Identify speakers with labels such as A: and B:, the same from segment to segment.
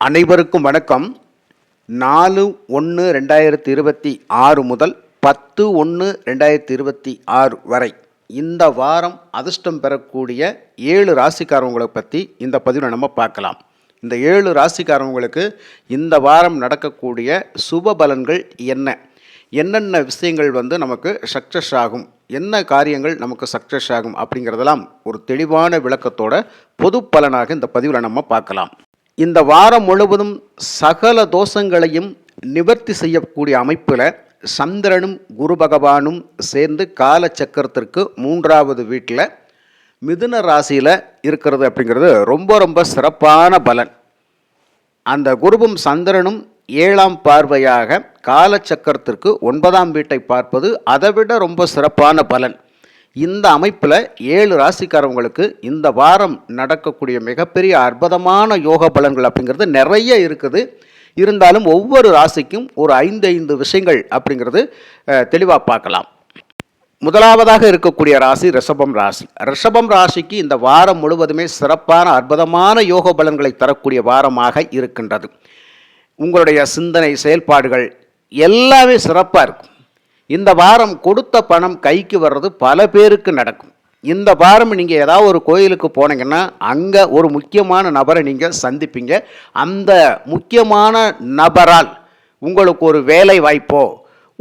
A: அனைவருக்கும் வணக்கம். நாலு ஒன்று ரெண்டாயிரத்தி இருபத்தி ஆறு முதல் பத்து ஒன்று ரெண்டாயிரத்தி இருபத்தி ஆறு வரை இந்த வாரம் அதிர்ஷ்டம் பெறக்கூடிய ஏழு ராசிக்காரவங்களை பற்றி இந்த பதிவில் நம்ம பார்க்கலாம். இந்த ஏழு ராசிக்காரவங்களுக்கு இந்த வாரம் நடக்கக்கூடிய சுப பலன்கள் என்ன? என்னென்ன விஷயங்கள் வந்து நமக்கு சக்ஸஸ் ஆகும்? என்ன காரியங்கள் நமக்கு சக்ஸஸ் ஆகும்? அப்படிங்கிறதெல்லாம் ஒரு தெளிவான விளக்கத்தோட பொது பலனாக இந்த பதிவில் நம்ம பார்க்கலாம். இந்த வாரம் முழுவதும் சகல தோஷங்களையும் நிவர்த்தி செய்யக்கூடிய அமைப்பில் சந்திரனும் குரு பகவானும் சேர்ந்து காலச்சக்கரத்திற்கு மூன்றாவது வீட்டில் மிதுன ராசியில் இருக்கிறது அப்படிங்கிறது ரொம்ப ரொம்ப சிறப்பான பலன். அந்த குருவும் சந்திரனும் ஏழாம் பார்வையாக காலச்சக்கரத்திற்கு ஒன்பதாம் வீட்டை பார்ப்பது அதைவிட ரொம்ப சிறப்பான பலன். இந்த அமைப்பில் ஏழு ராசிக்காரவங்களுக்கு இந்த வாரம் நடக்கக்கூடிய மிகப்பெரிய அற்புதமான யோக பலன்கள் அப்படிங்கிறது நிறைய இருக்குது. இருந்தாலும் ஒவ்வொரு ராசிக்கும் ஒரு ஐந்து ஐந்து விஷயங்கள் அப்படிங்கிறது தெளிவாக பார்க்கலாம். முதலாவதாக இருக்கக்கூடிய ராசி ரிஷபம் ராசி. ரிஷபம் ராசிக்கு இந்த வாரம் முழுவதுமே சிறப்பான அற்புதமான யோக பலன்களை தரக்கூடிய வாரமாக இருக்கின்றது. உங்களுடைய சிந்தனை செயல்பாடுகள் எல்லாமே சிறப்பாக இருக்கும். இந்த வாரம் கொடுத்த பணம் கைக்கு வர்றது பல பேருக்கு நடக்கும். இந்த வாரம் நீங்கள் ஏதாவது ஒரு கோயிலுக்கு போனீங்கன்னா அங்கே ஒரு முக்கியமான நபரை நீங்கள் சந்திப்பீங்க. அந்த முக்கியமான நபரால் உங்களுக்கு ஒரு வேலை வாய்ப்போ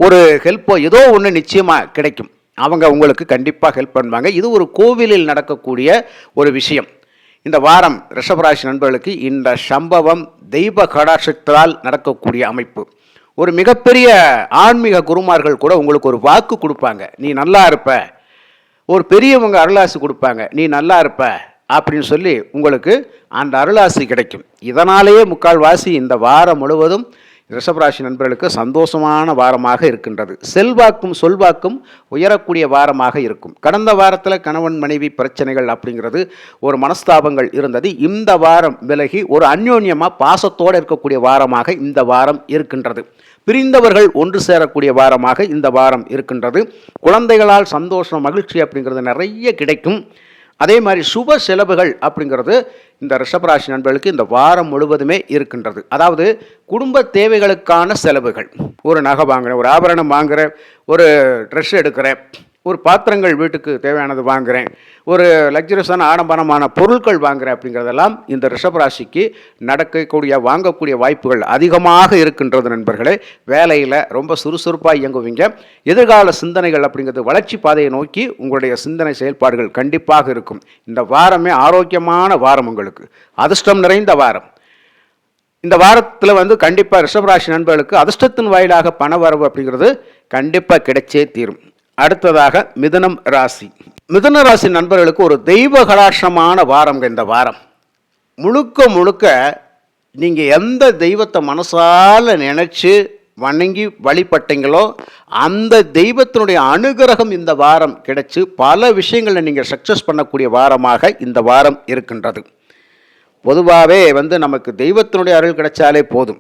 A: ஒரு ஹெல்ப்போ ஏதோ ஒன்று நிச்சயமாக கிடைக்கும். அவங்க உங்களுக்கு கண்டிப்பாக ஹெல்ப் பண்ணுவாங்க. இது ஒரு கோவிலில் நடக்கக்கூடிய ஒரு விஷயம். இந்த வாரம் ரிஷபராசி நண்பர்களுக்கு இந்த சம்பவம் தெய்வ கடாட்சத்தால் நடக்கக்கூடிய அமைப்பு. ஒரு மிகப்பெரிய ஆன்மீக குருமார்கள் கூட உங்களுக்கு ஒரு வாக்கு கொடுப்பாங்க. நீ நல்லா இருப்ப. ஒரு பெரியவங்க அருளாசி கொடுப்பாங்க. நீ நல்லா இருப்ப. அப்படின்னு சொல்லி உங்களுக்கு அந்த அருளாசி கிடைக்கும். இதனாலேயே முக்கால்வாசி இந்த வாரம் முழுவதும் ரிஷபராசி நண்பர்களுக்கு சந்தோஷமான வாரமாக இருக்கின்றது. செல்வாக்கும் சொல்வாக்கும் உயரக்கூடிய வாரமாக இருக்கும். கடந்த வாரத்தில் கணவன் மனைவி பிரச்சனைகள் அப்படிங்கிறது ஒரு மனஸ்தாபங்கள் இருந்தது. இந்த வாரம் விலகி ஒரு அந்யோன்யமாக பாசத்தோடு இருக்கக்கூடிய வாரமாக இந்த வாரம் இருக்கின்றது. பிரிந்தவர்கள் ஒன்று சேரக்கூடிய வாரமாக இந்த வாரம் இருக்கின்றது. குழந்தைகளால் சந்தோஷம் மகிழ்ச்சி அப்படிங்கிறது நிறைய கிடைக்கும். அதே மாதிரி சுப செலவுகள் அப்படிங்கிறது இந்த ரிஷபராசி நண்பர்களுக்கு இந்த வாரம் முழுவதுமே இருக்கின்றது. அதாவது குடும்ப தேவைகளுக்கான செலவுகள். ஒரு நகை வாங்குறேன் ஒரு ஆபரணம் வாங்குகிறேன் ஒரு ட்ரெஸ் எடுக்கிறேன். ஒரு பாத்திரங்கள் வீட்டுக்கு தேவையானது வாங்குகிறேன் ஒரு லக்ஸரியஸான ஆடம்பரமான பொருட்கள் வாங்குகிறேன் அப்படிங்கிறதெல்லாம் இந்த ரிஷபராசிக்கு நடக்கக்கூடிய வாங்கக்கூடிய வாய்ப்புகள் அதிகமாக இருக்கின்றது நண்பர்களே. வேலையில் ரொம்ப சுறுசுறுப்பாக இயங்குவீங்க. எதிர்கால சிந்தனைகள் அப்படிங்கிறது வளர்ச்சி பாதையை நோக்கி உங்களுடைய சிந்தனை செயல்பாடுகள் கண்டிப்பாக இருக்கும். இந்த வாரமே ஆரோக்கியமான வாரம் உங்களுக்கு. அதிர்ஷ்டம் நிறைந்த வாரம். இந்த வாரத்தில் வந்து கண்டிப்பாக ரிஷபராசி நண்பர்களுக்கு அதிர்ஷ்டத்தின் வாயிலாக பண வரவு அப்படிங்கிறது கண்டிப்பாக கிடைச்சே தீரும். அடுத்ததாக மிதனம் ராசி. மிதன ராசி நண்பர்களுக்கு ஒரு தெய்வ கடாட்சமான வாரம் இந்த வாரம். முழுக்க முழுக்க நீங்கள் எந்த தெய்வத்தை மனசால் நினச்சி வணங்கி வழிபட்டீங்களோ அந்த தெய்வத்தினுடைய அனுகிரகம் இந்த வாரம் கிடச்சி பல விஷயங்களை நீங்கள் சக்ஸஸ் பண்ணக்கூடிய வாரமாக இந்த வாரம் இருக்கின்றது. பொதுவாகவே வந்து நமக்கு தெய்வத்தினுடைய அருள் கிடைச்சாலே போதும்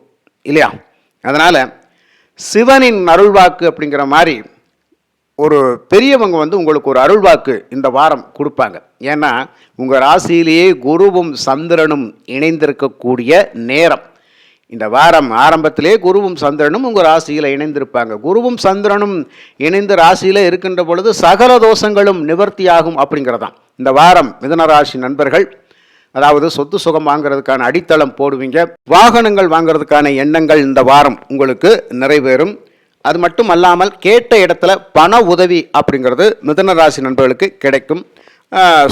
A: இல்லையா? அதனால் சிவனின் அருள்வாக்கு அப்படிங்கிற மாதிரி ஒரு பெரியவங்க வந்து உங்களுக்கு ஒரு அருள்வாக்கு இந்த வாரம் கொடுப்பாங்க. ஏன்னா உங்கள் ராசியிலேயே குருவும் சந்திரனும் இணைந்திருக்கக்கூடிய நேரம். இந்த வாரம் ஆரம்பத்திலே குருவும் சந்திரனும் உங்கள் ராசியில் இணைந்திருப்பாங்க. குருவும் சந்திரனும் இணைந்து ராசியில் இருக்கின்ற பொழுது சகல தோஷங்களும் நிவர்த்தியாகும் அப்படிங்கிறதான். இந்த வாரம் மிதன ராசி நண்பர்கள் அதாவது சொத்து சுகம் வாங்குறதுக்கான அடித்தளம் போடுவீங்க. வாகனங்கள் வாங்குறதுக்கான எண்ணங்கள் இந்த வாரம் உங்களுக்கு நிறைவேறும். அது மட்டும் அல்லாமல் கேட்ட இடத்துல பண உதவி அப்படிங்கிறது மிதன ராசி நண்பர்களுக்கு கிடைக்கும்.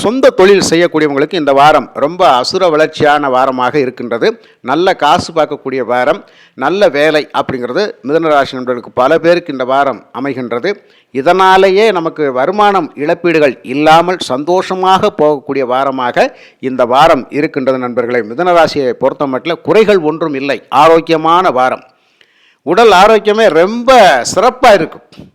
A: சொந்த தொழில் செய்யக்கூடியவங்களுக்கு இந்த வாரம் ரொம்ப அசுர வளர்ச்சியான வாரமாக இருக்கின்றது. நல்ல காசு பார்க்கக்கூடிய வாரம் நல்ல வேலை அப்படிங்கிறது மிதனராசி நண்பர்களுக்கு பல பேருக்கு இந்த வாரம் அமைகின்றது. இதனாலேயே நமக்கு வருமானம் இழப்பீடுகள் இல்லாமல் சந்தோஷமாக போகக்கூடிய வாரமாக இந்த வாரம் இருக்கின்றது நண்பர்களை. மிதனராசியை பொறுத்த மட்டும் குறைகள் ஒன்றும் இல்லை. ஆரோக்கியமான வாரம். உடல் ஆரோக்கியமே ரொம்ப சிறப்பாக இருக்கும்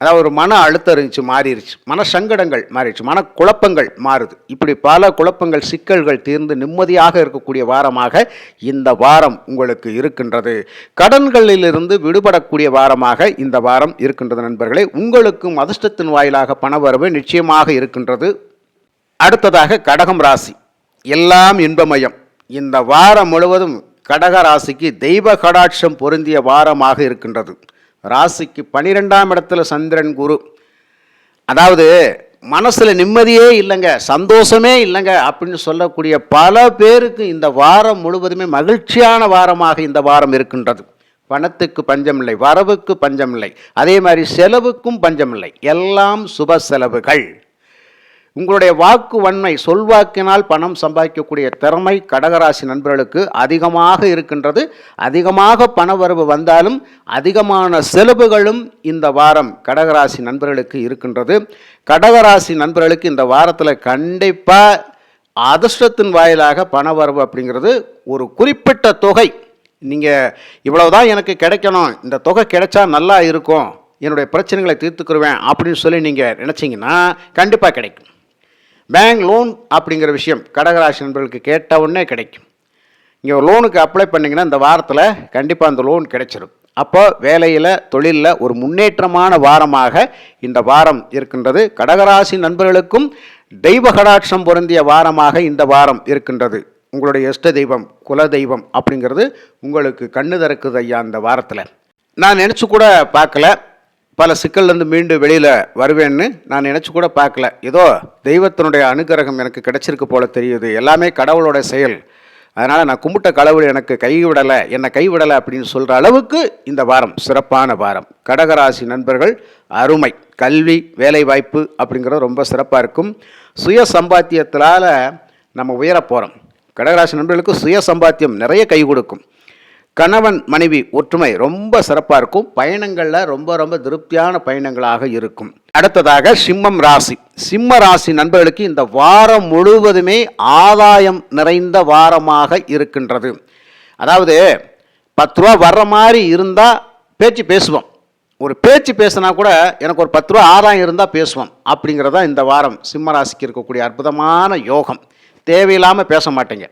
A: அதாவது ஒரு மன அழுத்தம் இருந்துச்சு மாறிடுச்சு மன சங்கடங்கள் மாறிடுச்சு. மன குழப்பங்கள் மாறுது. இப்படி பல குழப்பங்கள் சிக்கல்கள் தீர்ந்து நிம்மதியாக இருக்கக்கூடிய வாரமாக இந்த வாரம் உங்களுக்கு இருக்கின்றது. கடன்களிலிருந்து விடுபடக்கூடிய வாரமாக இந்த வாரம் இருக்கின்றது நண்பர்களே. உங்களுக்கும் அதிர்ஷ்டத்தின் வாயிலாக பணவரவு நிச்சயமாக இருக்கின்றது. அடுத்ததாக கடகம் ராசி. எல்லாம் இன்பமயம். இந்த வாரம் முழுவதும் கடக ராசிக்கு தெய்வ கடாட்சம் பொருந்திய வாரமாக இருக்கின்றது. ராசிக்கு பனிரெண்டாம் இடத்துல சந்திரன் குரு. அதாவது மனசில் நிம்மதியே இல்லைங்க சந்தோஷமே இல்லைங்க அப்படின்னு சொல்லக்கூடிய பல பேருக்கு இந்த வாரம் முழுவதுமே மகிழ்ச்சியான வாரமாக இந்த வாரம் இருக்கின்றது. பணத்துக்கு பஞ்சமில்லை வரவுக்கு பஞ்சமில்லை அதே மாதிரி செலவுக்கும் பஞ்சமில்லை எல்லாம் சுப செலவுகள். உங்களுடைய வாக்கு வன்மை சொல்வாக்கினால் பணம் சம்பாதிக்கக்கூடிய திறமை கடகராசி நண்பர்களுக்கு அதிகமாக இருக்கின்றது. அதிகமாக பண வரவு வந்தாலும் அதிகமான செலவுகளும் இந்த வாரம் கடகராசி நண்பர்களுக்கு இருக்கின்றது. கடகராசி நண்பர்களுக்கு இந்த வாரத்தில் கண்டிப்பாக அதிர்ஷ்டத்தின் வாயிலாக பண வரவு அப்படிங்கிறது ஒரு குறிப்பிட்ட தொகை. நீங்கள் இவ்வளவுதான் எனக்கு கிடைக்கணும் இந்த தொகை கிடைச்சா நல்லா இருக்கும் என்னுடைய பிரச்சனைகளை தீர்த்துக்குருவேன் அப்படின்னு சொல்லி நீங்கள் நினச்சிங்கன்னா கண்டிப்பாக கிடைக்கும். பேங்க் லோன் அப்படிங்கிற விஷயம் கடகராசி நண்பர்களுக்கு கேட்ட உடனே கிடைக்கும். இங்கே ஒரு லோனுக்கு அப்ளை பண்ணிங்கன்னா இந்த வாரத்தில் கண்டிப்பாக அந்த லோன் கிடைச்சிடும் அப்போ வேலையில் தொழிலில் ஒரு முன்னேற்றமான வாரமாக இந்த வாரம் இருக்கின்றது. கடகராசி நண்பர்களுக்கும் தெய்வ கடாட்சம் பொருந்திய வாரமாக இந்த வாரம் இருக்கின்றது. உங்களுடைய இஷ்ட தெய்வம் குல தெய்வம் அப்படிங்கிறது உங்களுக்கு கண்ணு திறக்குது ஐயா இந்த வாரத்தில். நான் நினச்சி கூட பார்க்கல. பல சிக்கல்லேருந்து மீண்டு வெளியில் வருவேன்னு நான் நினச்சி கூட பார்க்கல. ஏதோ தெய்வத்தினுடைய அனுகிரகம் எனக்கு கிடைச்சிருக்கு போல தெரியுது. எல்லாமே கடவுளோட செயல். அதனால் நான் கும்பிட்ட கடவுள் எனக்கு கைவிடலை என்னை கைவிடலை அப்படின்னு சொல்கிற அளவுக்கு இந்த வாரம் சிறப்பான வாரம். கடகராசி நண்பர்கள் அருமை. கல்வி வேலைவாய்ப்பு அப்படிங்கிறது ரொம்ப சிறப்பாக இருக்கும். சுய சம்பாத்தியத்தினால் நம்ம உயரப் போகிறோம் கடகராசி நண்பர்களுக்கு சுய சம்பாத்தியம் நிறைய கை கொடுக்கும். கணவன் மனைவி ஒற்றுமை ரொம்ப சிறப்பாக இருக்கும். பயணங்களில் ரொம்ப ரொம்ப திருப்தியான பயணங்களாக இருக்கும். அடுத்ததாக சிம்மம் ராசி. சிம்ம ராசி நண்பர்களுக்கு இந்த வாரம் முழுவதுமே ஆதாயம் நிறைந்த வாரமாக இருக்கின்றது. அதாவது பத்து ரூபா வர்ற மாதிரி இருந்தால் பேச்சு பேசுவோம். ஒரு பேச்சு பேசினா கூட எனக்கு ஒரு பத்து ரூபா ஆதாயம் இருந்தால் பேசுவோம். அப்படிங்கிறதா இந்த வாரம் சிம்ம ராசிக்கு இருக்கக்கூடிய அற்புதமான யோகம். தேவையில்லாமல் பேச மாட்டேங்க.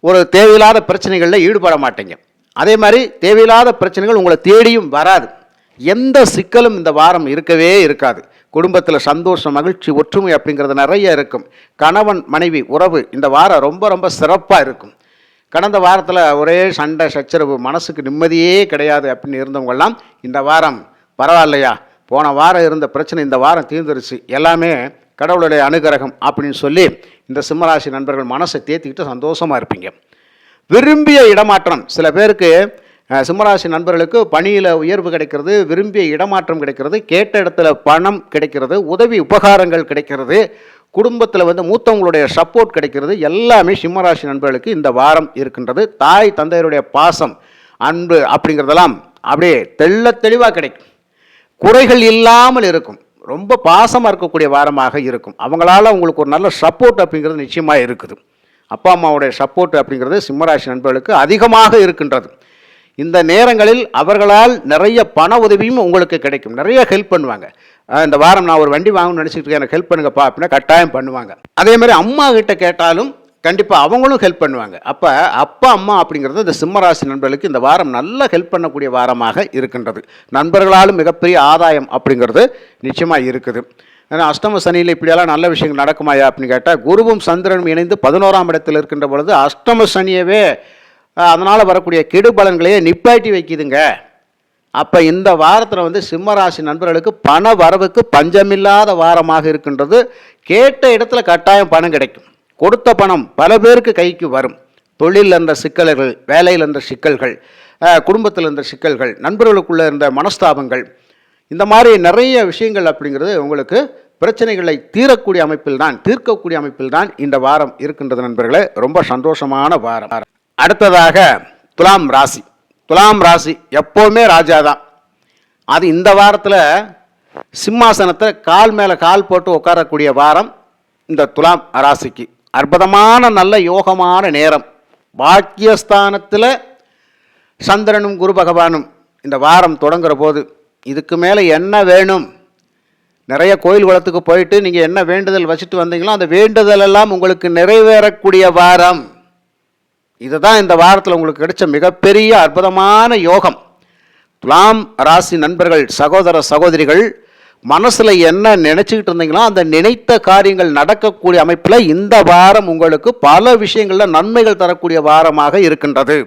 A: ஒரு தேவையில்லாத பிரச்சனைகளில் ஈடுபட மாட்டீங்க. அதே மாதிரி தேவையில்லாத பிரச்சனைகள் உங்களை தேடியும் வராது. எந்த சிக்கலும் இந்த வாரம் இருக்கவே இருக்காது. குடும்பத்தில் சந்தோஷம் மகிழ்ச்சி ஒற்றுமை அப்படிங்கிறது நிறைய இருக்கும். கணவன் மனைவி உறவு இந்த வாரம் ரொம்ப ரொம்ப சிறப்பாக இருக்கும். கடந்த வாரத்தில் ஒரே சண்டை சச்சரவு மனசுக்கு நிம்மதியே கிடையாது அப்படின்னு இருந்தவங்கெல்லாம் இந்த வாரம் பரவாயில்லையா? போன வாரம் இருந்த பிரச்சனை இந்த வாரம் தீர்ந்துருச்சு. எல்லாமே கடவுளுடைய அனுகிரகம் அப்படின்னு சொல்லி இந்த சிம்மராசி நண்பர்கள் மனசை தேத்திக்கிட்டு சந்தோஷமாக இருப்பீங்க. விரும்பிய இடமாற்றம். சில பேருக்கு சிம்மராசி நண்பர்களுக்கு பணியில் உயர்வு கிடைக்கிறது விரும்பிய இடமாற்றம் கிடைக்கிறது கேட்ட இடத்துல பணம் கிடைக்கிறது உதவி உபகாரங்கள் கிடைக்கிறது குடும்பத்தில் வந்து மூத்தவங்களுடைய சப்போர்ட் கிடைக்கிறது எல்லாமே சிம்மராசி நண்பர்களுக்கு இந்த வாரம் இருக்கின்றது. தாய் தந்தையருடைய பாசம் அன்பு அப்படிங்கிறதெல்லாம் அப்படியே தெள்ள தெளிவாக கிடைக்கும். குறைகள் இல்லாமல் இருக்கும். ரொம்ப பாசமாக இருக்கக்கூடிய வாரமாக இருக்கும். அவங்களால உங்களுக்கு ஒரு நல்ல சப்போர்ட் அப்படிங்கிறது நிச்சயமாக இருக்குது. அப்பா அம்மாவுடைய சப்போர்ட் அப்படிங்கிறது சிம்மராசி நண்பர்களுக்கு அதிகமாக இருக்கின்றது. இந்த நேரங்களில் அவர்களால் நிறைய பண உதவியும் உங்களுக்கு கிடைக்கும். நிறைய ஹெல்ப் பண்ணுவாங்க. இந்த வாரம் நான் ஒரு வண்டி வாங்கணும்னு நினச்சிட்டு இருக்கேன். எனக்கு ஹெல்ப் பண்ணுங்கப்பா அப்படின்னா கட்டாயம் பண்ணுவாங்க. அதே மாதிரி அம்மா கிட்ட கேட்டாலும் கண்டிப்பாக அவங்களும் ஹெல்ப் பண்ணுவாங்க. அப்போ அப்பா அம்மா அப்படிங்கிறது இந்த சிம்மராசி நண்பர்களுக்கு இந்த வாரம் நல்லா ஹெல்ப் பண்ணக்கூடிய வாரமாக இருக்கின்றது. நண்பர்களாலும் மிகப்பெரிய ஆதாயம் அப்படிங்கிறது நிச்சயமாக இருக்குது. ஏன்னா அஷ்டம சனியில் இப்படியெல்லாம் நல்ல விஷயங்கள் நடக்குமாயா அப்படின்னு கேட்டால் குருவும் சந்திரனும் இணைந்து பதினோராம் இடத்தில் இருக்கின்ற பொழுது அஷ்டம சனியவே அதனால் வரக்கூடிய கெடு பலன்களையே நிப்பாட்டி வைக்குதுங்க. அப்போ இந்த வாரத்தில் வந்து சிம்மராசி நண்பர்களுக்கு பண வரவுக்கு பஞ்சமில்லாத வாரமாக இருக்கின்றது. கேட்ட இடத்துல கட்டாயம் பணம் கிடைக்கும். கொடுத்த பணம் பல பேருக்கு கைக்கு வரும். தொழிலில் இருந்த சிக்கல்கள் வேலையில் இருந்த சிக்கல்கள் குடும்பத்தில் இருந்த சிக்கல்கள் நண்பர்களுக்குள்ளே இருந்த மனஸ்தாபங்கள் இந்த மாதிரி நிறைய விஷயங்கள் அப்படிங்கிறது உங்களுக்கு பிரச்சனைகளை தீரக்கூடிய அமைப்பில் தான் தீர்க்கக்கூடிய அமைப்பில் தான் இந்த வாரம் இருக்கின்றது நண்பர்களே. ரொம்ப சந்தோஷமான வாரம். அடுத்ததாக துலாம் ராசி. துலாம் ராசி எப்போவுமே ராஜா தான் அது இந்த வாரத்தில் சிம்மாசனத்தை கால் மேலே கால் போட்டு உட்காரக்கூடிய வாரம் இந்த துலாம் ராசிக்கு. அற்புதமான நல்ல யோகமான நேரம். பாக்கியஸ்தானத்தில் சந்திரனும் குரு பகவானும் இந்த வாரம் தொடங்குற போது இதுக்கு மேலே என்ன வேணும்? நிறைய கோயில் குளத்துக்கு போயிட்டு நீங்கள் என்ன வேண்டுதல் வச்சுட்டு வந்தீங்களோ அந்த வேண்டுதல் எல்லாம் உங்களுக்கு நிறைவேறக்கூடிய வாரம். இதுதான் இந்த வாரத்தில் உங்களுக்கு கிடைச்ச மிகப்பெரிய அற்புதமான யோகம். துலாம் ராசி நண்பர்கள் சகோதர சகோதரிகள் மனசில் என்ன நினச்சிக்கிட்டு இருந்தீங்களோ அந்த நினைத்த காரியங்கள் நடக்கக்கூடிய அமைப்பில் இந்த வாரம் உங்களுக்கு பல விஷயங்களில் நன்மைகள் தரக்கூடிய வாரமாக இருக்கின்றது.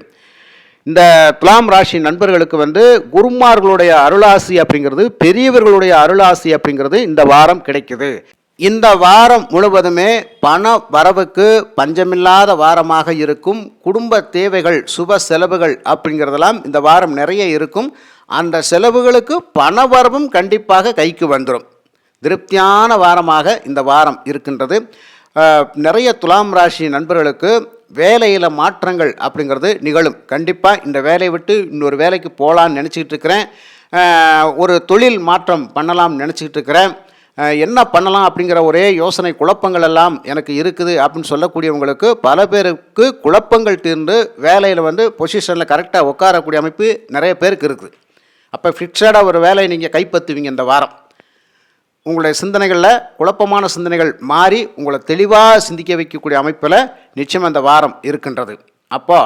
A: இந்த துலாம் ராசி நண்பர்களுக்கு வந்து குருமார்களுடைய அருளாசி அப்படிங்கிறது பெரியவர்களுடைய அருளாசி அப்படிங்கிறது இந்த வாரம் கிடைக்குது. இந்த வாரம் முழுவதுமே பண வரவுக்கு பஞ்சமில்லாத வாரமாக இருக்கும். குடும்ப தேவைகள் சுப செலவுகள் அப்படிங்கிறதெல்லாம் இந்த வாரம் நிறைய இருக்கும். அந்த செலவுகளுக்கு பண வரவும் கண்டிப்பாக கைக்கு வந்துடும் திருப்தியான வாரமாக இந்த வாரம் இருக்கின்றது. நிறைய துலாம் ராசி நண்பர்களுக்கு வேலையில் மாற்றங்கள் அப்படிங்கிறது நிகழும். கண்டிப்பாக இந்த வேலையை விட்டு இன்னொரு வேலைக்கு போகலான்னு நினச்சிக்கிட்டு இருக்கிறேன். ஒரு தொழில் மாற்றம் பண்ணலாம்னு நினச்சிக்கிட்டு இருக்கிறேன். என்ன பண்ணலாம் அப்படிங்கிற ஒரே யோசனை குழப்பங்கள் எல்லாம் எனக்கு இருக்குது அப்படின்னு சொல்லக்கூடியவங்களுக்கு பல பேருக்கு குழப்பங்கள் தீர்ந்து வேலையில் வந்து பொசிஷனில் கரெக்டாக உட்காரக்கூடிய அமைப்பு நிறைய பேருக்கு இருக்குது. அப்போ ஃபிக்ஸடாக ஒரு வேலையை நீங்கள் கைப்பற்றுவீங்க இந்த வாரம். உங்களுடைய சிந்தனைகளில் குழப்பமான சிந்தனைகள் மாறி உங்களை தெளிவாக சிந்திக்க வைக்கக்கூடிய அமைப்பில் நிச்சயம் அந்த வாரம் இருக்கின்றது. அப்போ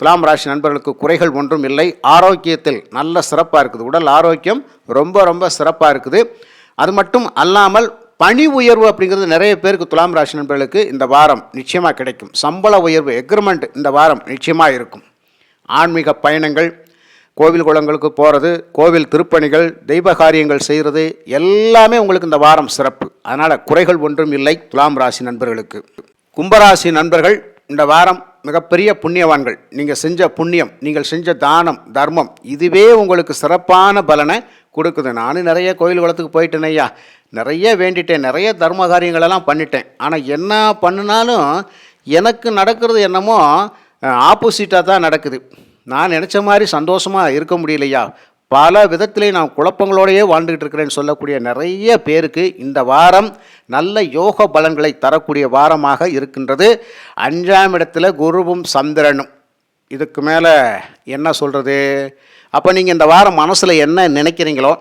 A: துலாம் ராசி நண்பர்களுக்கு குறைகள் ஒன்றும் இல்லை. ஆரோக்கியத்தில் நல்ல சிறப்பாக இருக்குது. உடல் ஆரோக்கியம் ரொம்ப ரொம்ப சிறப்பாக இருக்குது. அது மட்டும் அல்லாமல் பணி உயர்வு அப்படிங்கிறது நிறைய பேருக்கு துலாம் ராசி நண்பர்களுக்கு இந்த வாரம் நிச்சயமாக கிடைக்கும். சம்பள உயர்வு எக்ரிமெண்ட் இந்த வாரம் நிச்சயமாக இருக்கும். ஆன்மீக பயணங்கள் கோவில் குளங்களுக்கு போகிறது கோவில் திருப்பணிகள் தெய்வ காரியங்கள் செய்கிறது எல்லாமே உங்களுக்கு இந்த வாரம் சிறப்பு. அதனால் குறைகள் ஒன்றும் இல்லை துலாம் ராசி நண்பர்களுக்கு. கும்பராசி நண்பர்கள் இந்த வாரம் மிகப்பெரிய புண்ணியவான்கள். நீங்கள் செஞ்ச புண்ணியம் நீங்கள் செஞ்ச தானம் தர்மம் இதுவே உங்களுக்கு சிறப்பான பலனை கொடுக்குது. நானும் நிறைய கோயில் குளத்துக்கு போயிட்டேன் ஐயா. நிறைய வேண்டிட்டேன். நிறைய தர்ம காரியங்களெல்லாம் பண்ணிட்டேன். ஆனால் என்ன பண்ணினாலும் எனக்கு நடக்கிறது என்னமோ ஆப்போசிட்டாக தான் நடக்குது. நான் நினச்ச மாதிரி சந்தோஷமாக இருக்க முடியலையா பல விதத்திலே நான் குழப்பங்களோடையே வாழ்ந்துக்கிட்டு இருக்கிறேன்னு சொல்லக்கூடிய நிறைய பேருக்கு இந்த வாரம் நல்ல யோக பலன்களை தரக்கூடிய வாரமாக இருக்கின்றது. அஞ்சாம் இடத்துல குருவும் சந்திரனும். இதுக்கு மேலே என்ன சொல்கிறது அப்போ நீங்கள் இந்த வாரம் மனசில் என்ன நினைக்கிறீங்களோ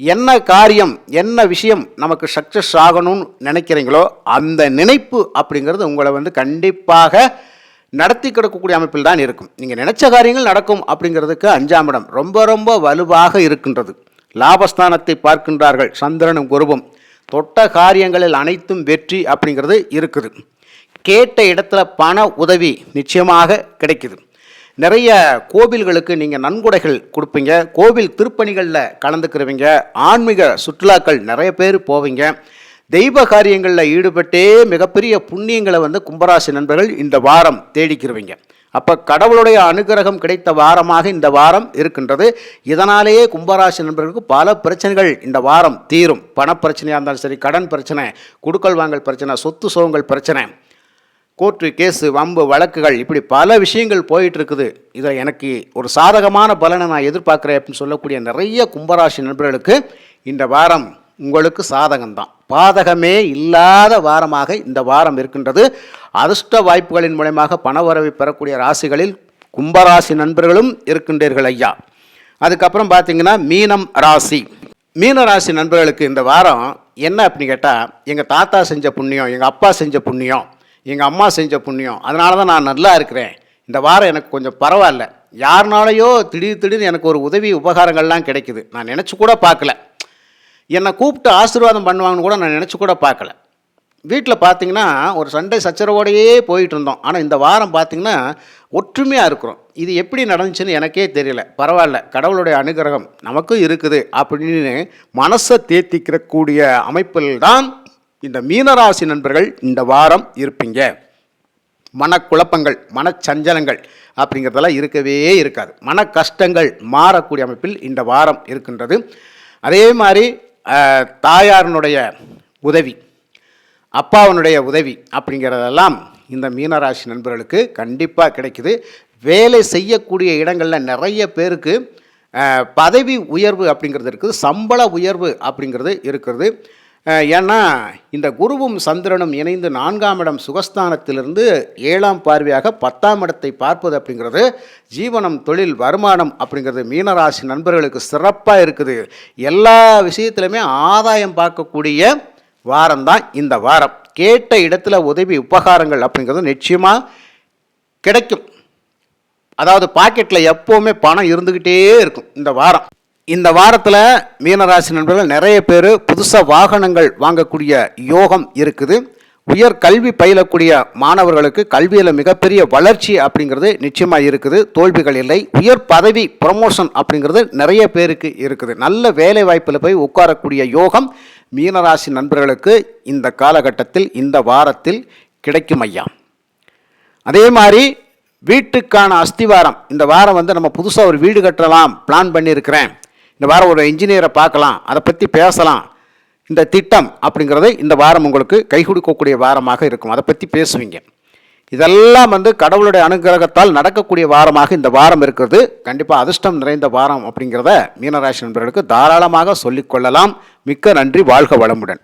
A: என்ன காரியம் என்ன விஷயம் நமக்கு சக்ஸஸ் ஆகணும்னு நினைக்கிறீங்களோ அந்த நினைப்பு அப்படிங்கிறது உங்களை வந்து கண்டிப்பாக நடத்தி கிடக்கக்கூடிய அமைப்பில் தான் இருக்கும். நீங்கள் நினச்ச காரியங்கள் நடக்கும் அப்படிங்கிறதுக்கு அஞ்சாம் இடம் ரொம்ப ரொம்ப வலுவாக இருக்கின்றது. லாபஸ்தானத்தை பார்க்கின்றார்கள் சந்திரனும் குருவும். தொட்ட காரியங்களில் அனைத்தும் வெற்றி அப்படிங்கிறது இருக்குது. கேட்ட இடத்துல பண உதவி நிச்சயமாக கிடைக்குது. நிறைய கோவில்களுக்கு நீங்கள் நன்கொடைகள் கொடுப்பீங்க. கோவில் திருப்பணிகளில் கலந்துக்கிறவங்க ஆன்மீக சுற்றுலாக்கள் நிறைய பேர் போவீங்க. தெய்வ காரியங்களில் ஈடுபட்டே மிகப்பெரிய புண்ணியங்களை வந்து கும்பராசி நண்பர்கள் இந்த வாரம் தேடிக்கிறவங்க. அப்போ கடவுளுடைய அனுகிரகம் கிடைத்த வாரமாக இந்த வாரம் இருக்கின்றது. இதனாலேயே கும்பராசி நண்பர்களுக்கு பல பிரச்சனைகள் இந்த வாரம் தீரும். பணப்பிரச்சனையாக இருந்தாலும் சரி கடன் பிரச்சனை குடுக்கல் வாங்கல் பிரச்சனை சொத்து சுகங்கள் பிரச்சனை. கோர்ட்டு கேஸு வம்பு வழக்குகள் இப்படி பல விஷயங்கள் போயிட்டுருக்குது. இதை எனக்கு ஒரு சாதகமான பலனை நான் எதிர்பார்க்குறேன் அப்படின்னு சொல்லக்கூடிய நிறைய கும்பராசி நண்பர்களுக்கு இந்த வாரம் உங்களுக்கு சாதகம்தான். பாதகமே இல்லாத வாரமாக இந்த வாரம் இருக்கின்றது. அதிர்ஷ்ட வாய்ப்புகளின் மூலயமாக பணவரவை பெறக்கூடிய ராசிகளில் கும்பராசி நண்பர்களும் இருக்கின்றீர்கள் ஐயா. அதுக்கப்புறம் பார்த்தீங்கன்னா மீனம் ராசி. மீன ராசி நண்பர்களுக்கு இந்த வாரம் என்ன அப்படின்னு கேட்டால் எங்கள் தாத்தா செஞ்ச புண்ணியம் எங்கள் அப்பா செஞ்ச புண்ணியம் எங்கள் அம்மா செஞ்ச புண்ணியம். அதனால தான் நான் நல்லா இருக்கிறேன். இந்த வாரம் எனக்கு கொஞ்சம் பரவாயில்ல. யாருனாலையோ திடீர் திடீர்னு எனக்கு ஒரு உதவி உபகாரங்கள்லாம் கிடைக்குது. நான் நினச்சி கூட பார்க்கல. என்னை கூப்பிட்டு ஆசீர்வாதம் பண்ணுவாங்கன்னு கூட நான் நினச்சி கூட பார்க்கல. வீட்டில் பார்த்தீங்கன்னா ஒரு சண்டை சச்சரவோடையே போயிட்டு இருந்தோம். ஆனால் இந்த வாரம் பார்த்தீங்கன்னா ஒற்றுமையாக இருக்கிறோம். இது எப்படி நடந்துச்சுன்னு எனக்கே தெரியல. பரவாயில்ல கடவுளுடைய அனுகிரகம் நமக்கும் இருக்குது அப்படின்னு மனசை தேத்திக்கிறக்கூடிய அமைப்பில் தான் இந்த மீனராசி நண்பர்கள் இந்த வாரம் இருப்பீங்க. மனக்குழப்பங்கள் மனச்சஞ்சலங்கள் அப்படிங்கிறதெல்லாம் இருக்கவே இருக்காது. மன கஷ்டங்கள் மாறக்கூடிய அமைப்பில் இந்த வாரம் இருக்கின்றது. அதே மாதிரி தாயாரனுடைய உதவி அப்பாவனுடைய உதவி அப்படிங்கிறதெல்லாம் இந்த மீனராசி நண்பர்களுக்கு கண்டிப்பாக கிடைக்குது. வேலை செய்யக்கூடிய இடங்களில் நிறைய பேருக்கு பதவி உயர்வு அப்படிங்கிறது இருக்குது சம்பள உயர்வு அப்படிங்கிறது இருக்கிறது. ஏன்னா இந்த குருவும் சந்திரனும் இணைந்து நான்காம் இடம் சுகஸ்தானத்திலிருந்து ஏழாம் பார்வையாக பத்தாம் இடத்தை பார்ப்பது அப்படிங்கிறது ஜீவனம் தொழில் வருமானம் அப்படிங்கிறது மீனராசி நண்பர்களுக்கு சிறப்பாக இருக்குது. எல்லா விஷயத்துலையுமே ஆதாயம் பார்க்கக்கூடிய வாரம்தான் இந்த வாரம். கேட்ட இடத்துல உதவி உபகாரங்கள் அப்படிங்கிறது நிச்சயமாக கிடைக்கும். அதாவது பாக்கெட்டில் எப்போவுமே பணம் இருந்துக்கிட்டே இருக்கும் இந்த வாரம். இந்த வாரத்தில் மீனராசி நண்பர்கள் நிறைய பேர் புதுசாக வாகனங்கள் வாங்கக்கூடிய யோகம் இருக்குது. உயர் கல்வி பயிலக்கூடிய மாணவர்களுக்கு கல்வியில் மிகப்பெரிய வளர்ச்சி அப்படிங்கிறது நிச்சயமாக இருக்குது. தோல்விகள் இல்லை. உயர் பதவி ப்ரமோஷன் அப்படிங்கிறது நிறைய பேருக்கு இருக்குது. நல்ல வேலை வாய்ப்பில் போய் உட்காரக்கூடிய யோகம் மீனராசி நண்பர்களுக்கு இந்த காலகட்டத்தில் இந்த வாரத்தில் கிடைக்கும் ஐயா. அதே மாதிரி வீட்டுக்கான அஸ்திவாரம். இந்த வாரம் வந்து நம்ம புதுசாக ஒரு வீடு கட்டலாம் பிளான் பண்ணியிருக்கிறேன். இந்த வாரம் ஒரு இன்ஜினியரை பார்க்கலாம் அதை பற்றி பேசலாம். இந்த திட்டம் அப்படிங்கிறது இந்த வாரம் உங்களுக்கு கை கொடுக்கக்கூடிய வாரமாக இருக்கும். அதை பற்றி பேசுவீங்க. இதெல்லாம் வந்து கடவுளுடைய அனுகிரகத்தால் நடக்கக்கூடிய வாரமாக இந்த வாரம் இருக்கிறது. கண்டிப்பாக அதிர்ஷ்டம் நிறைந்த வாரம் அப்படிங்கிறத மீனராசி நண்பர்களுக்கு தாராளமாக சொல்லிக்கொள்ளலாம் மிக்க நன்றி வாழ்க வளமுடன்.